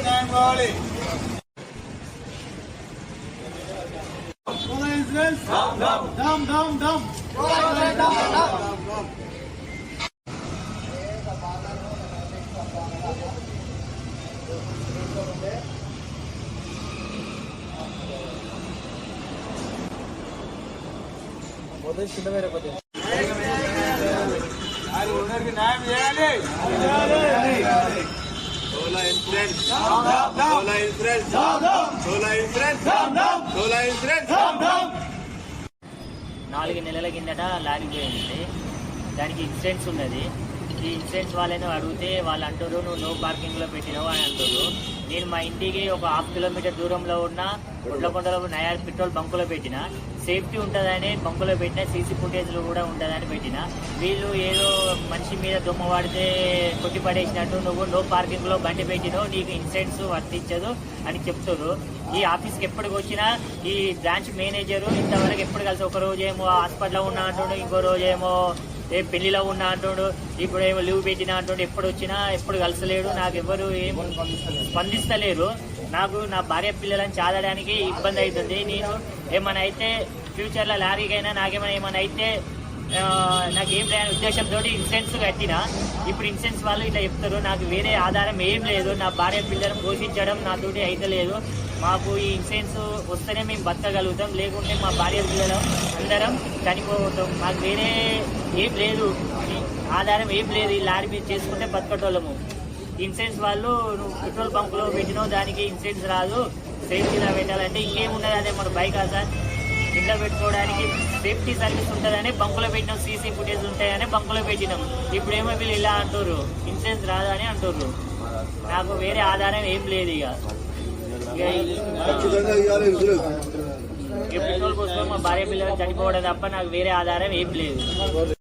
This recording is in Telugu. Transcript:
న్యాయం కావాలి డమ్ డమ్ డమ్ న్యాయం చేయాలి. ఇన్సూరెన్స్ సోలా ఇన్సూరెన్స్ సోలా ఇన్సూరెన్స్ సోలా ఇన్సూరెన్స్ నాలుగు నెలల కిందట లారీ పోయింది దానికి ఇన్సూరెన్స్ ఉన్నది. ఈ ఇన్సూరెన్స్ వాళ్ళని అడిగితే వాళ్ళు అంటారు నువ్వు నో పార్కింగ్లో పెట్టినావు అని అంటారు. నేను మా ఇంటికి ఒక హాఫ్ కిలోమీటర్ దూరంలో ఉన్న గుడ్లకొండలో నయార్ పెట్రోల్ బంకులో పెట్టిన. సేఫ్టీ ఉంటుందని బంకులో పెట్టిన సీసీ ఫుటేజ్లు కూడా ఉంటుందని పెట్టిన. వీళ్ళు ఏదో మనిషి మీద దుమ్మ వాడితే కొట్టి పడేసినట్టు నువ్వు నో పార్కింగ్లో బండి పెట్టినో నీకు ఇన్సూరెన్స్ వర్తించదు అని చెప్తారు ఈ ఆఫీస్కి ఎప్పటికి వచ్చినా ఈ బ్రాంచ్ మేనేజరు ఇంతవరకు ఎప్పుడు కలిసి ఒక రోజు ఏమో హాస్పిటల్లో ఉన్నా అంటుండు ఇంకో రోజేమో ఏ పెళ్ళిలో ఉన్నా అంటుండు ఇప్పుడు ఏమో లీవ్ పెట్టినా అంటుండు ఎప్పుడు వచ్చినా ఎప్పుడు కలిసలేడు నాకు ఎవరు ఏం స్పందిస్తలేరు. నాకు నా భార్య పిల్లలను చాదడానికి ఇబ్బంది అవుతుంది. నేను ఏమైనా అయితే ఫ్యూచర్లో లారీకైనా నాకేమైనా ఏమైనా అయితే నాకేం లేని ఉద్దేశంతో ఇన్సూరెన్స్ కట్టిన. ఇప్పుడు ఇన్సూరెన్స్ వాళ్ళు ఇట్లా చెప్తారు నాకు వేరే ఆధారం ఏం లేదు నా భార్య పిల్లలను పోషించడం నాతోటి అయితే లేదు. మాకు ఈ ఇన్సూరెన్స్ వస్తేనే మేము బతకగలుగుతాం లేకుంటే మా భార్య పిల్లలు అందరం చనిపోతాం. మాకు వేరే ఏం లేదు ఆధారం ఏం లేదు ఈ లారీ మీద చేసుకుంటే బతకటోళ్ళము. ఇన్సూరెన్స్ వాళ్ళు నువ్వు పెట్రోల్ బంక్లో పెట్టినావు దానికి ఇన్సూరెన్స్ రాదు. సేఫ్టీగా పెట్టాలంటే ఇంకేమున్నది అదే మన బైక్ సార్ ఇంట్లో పెట్టుకోవడానికి సేఫ్టీ సర్వీస్ ఉంటుందని బంకులో పెట్టినాం సీసీ ఫుటేజ్ ఉంటాయని బంకులో పెట్టినాం. ఇప్పుడేమో వీళ్ళు ఇలా అంటారు ఇన్సూరెన్స్ రాదని అంటారు నాకు వేరే ఆధారం ఏం లేదు ఇక. పెట్రోల్ కోసం మా భార్య పిల్లలు చనిపోవడం తప్ప నాకు వేరే ఆధారం ఏం లేదు.